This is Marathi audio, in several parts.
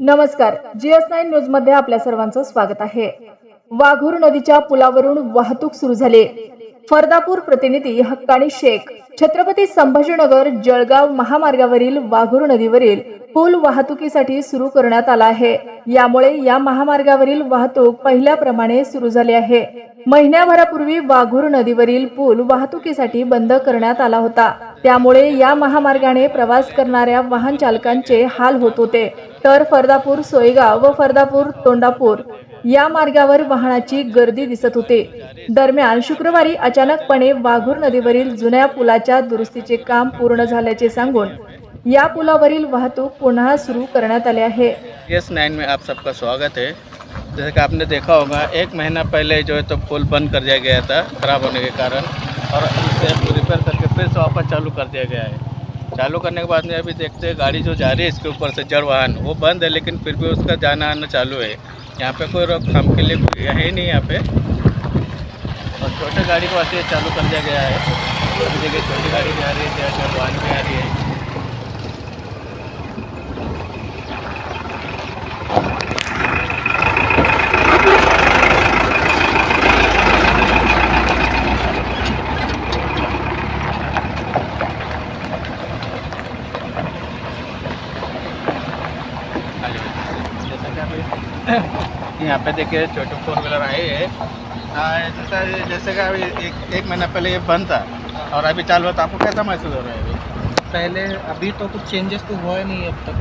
नमस्कार. जीएस नाईन न्यूजमध्ये आपल्या सर्वांचं स्वागत आहे. वाघूर नदीच्या पुलावरून वाहतूक सुरू झाली. फरदापूर प्रतिनिधी हक्कानी शेख छत्रपती संभाजीनगर जळगाव महामार्गावरील वाघूर नदीवरील पूल वाहतुकीसाठी सुरू करण्यात आला आहे. यामुळे या महामार्गावरील वाहतूक पहिल्याप्रमाणे सुरू झाली आहे. महिन्याभरापूर्वी वाघूर नदीवरील पूल वाहतुकीसाठी बंद करण्यात आला होता. त्यामुळे या महामार्गाने प्रवास करणाऱ्या वाहन चालकांचे हाल होत होते. तर फरदापूर सोयगाव व फरदापूर तोंडापूर या मार्गावर वाहनाची गर्दी दिसत होते. दरम्यान शुक्रवारी अचानकपणे वाघूर नदीवरील जुन्या पुलाच्या दुरुस्तीचे काम पूर्ण झाल्याचे सांगून या पुलावरील वाहतूक पुन्हा सुरू करण्यात आले आहे. एस नाइन में आप सबका स्वागत है. जैसे कि आपने देखा होगा एक महीना पहले जो है तो पुल बंद कर दिया गया था ख़राब होने के कारण और इसे रिपेयर करके फिर से वापस चालू कर दिया गया है। चालू करने के बाद में अभी देखते हैं, गाड़ी जो जा रही है इसके ऊपर से जड़ वाहन, वो बंद है, लेकिन फिर भी उसका जाना आना चालू है। यहाँ पे कोई रोकथाम के लिए है ही नहीं यहाँ पे। और छोटे गाड़ी को ऐसे चालू कर दिया गया है। छोटी गाड़ी जा रही है, जड़ वाहन भी आ रही है जैसा कि अभी यहाँ पे देखिए छोटे फोर व्हीलर आए हैं। जैसा जैसे कि अभी एक एक महीना पहले ये बंद था और अभी चालू है तो आपको कैसा महसूस हो रहा है अभी? पहले अभी तो कुछ चेंजेस तो हुआ नहीं अब तक।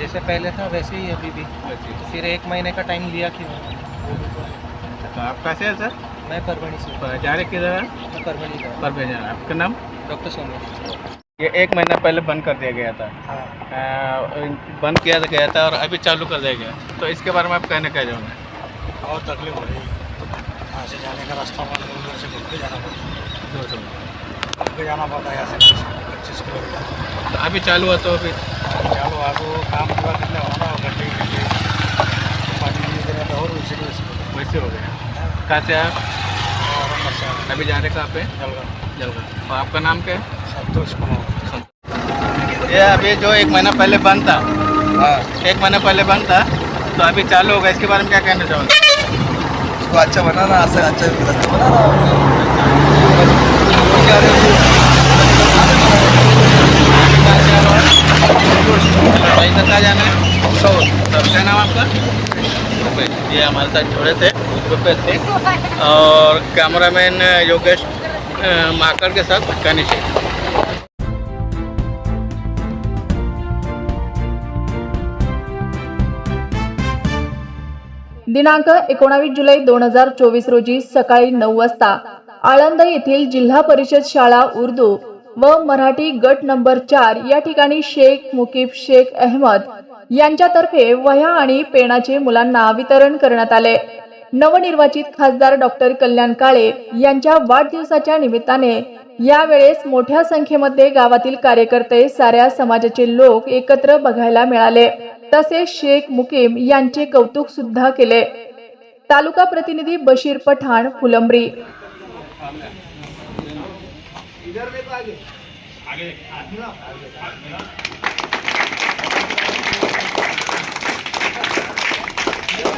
जैसे पहले था वैसे ही अभी भी। तो फिर एक महीने का टाइम लिया क्यों? तो आप कैसे हैं सर? मैं परभणी से जा रहे किधर हैं? मैं परभणी का पर भेजना है। आपका नाम? डॉक्टर सोमेश ये एक महीना पहले बंद कर दिया गया था। हाँ। आ, बंद किया गया था और अभी चालू कर दिया गया। तो इसके बारे में आप कहना क्या चाहोगे बहुत तकलीफ़ हो रही है। यहाँ से जाने का रास्ता बंद उधर से घूम के जाना पड़ता है। घूम के जाना पड़ता है यहाँ से पच्चीस किलोमीटर। तो अभी चालू हुआ तो अभी? चलो आपको काम पूरा करने होना और घंटे लिए पानी तो और उसी वैसे हो गया। कहाँ से आप? और अभी जा रहे कहाँ पे? जलगा जलगाँव। और आपका नाम क्या है? संतोष कुमार। ये अभी जो एक महीना पहले बंद था। हाँ। एक महीना पहले बंद था। तो अभी चालू होगा। इसके बारे में क्या कहना चाहोगे? उसको अच्छा बनाना अच्छा अच्छा रास्ता बनाना भाई कहाँ जाना है? सौ क्या नाम आपका? रुपये. ये हमारे साथ जुड़े थे रुपये थे और कैमरामैन योगेश अ, के साथ भटकानी शेख दिनांक एकोणावीस जुलै दोन हजार चोवीस रोजी सकाळी नऊ वाजता आळंद येथील जिल्हा परिषद शाळा उर्दू व मराठी गट नंबर चार या ठिकाणी शेख मुकीब शेख अहमद यांच्यातर्फे वह्या आणि पेनाचे मुलांना वितरण करण्यात आले. नवनिर्वाचित खासदार डॉक्टर कल्याण काळे यांच्या वाढदिवसाच्या निमित्ताने यावेळेस मोठ्या संख्येमध्ये गावातील कार्यकर्ते साऱ्या समाजाचे लोक एकत्र बघायला मिळाले. तसेच शेख मुकीम यांचे कौतुक सुद्धा केले. तालुका प्रतिनिधी बशीर पठाण फुलंब्री.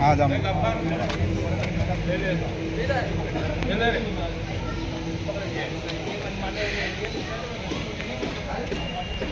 हा जाम Thank you.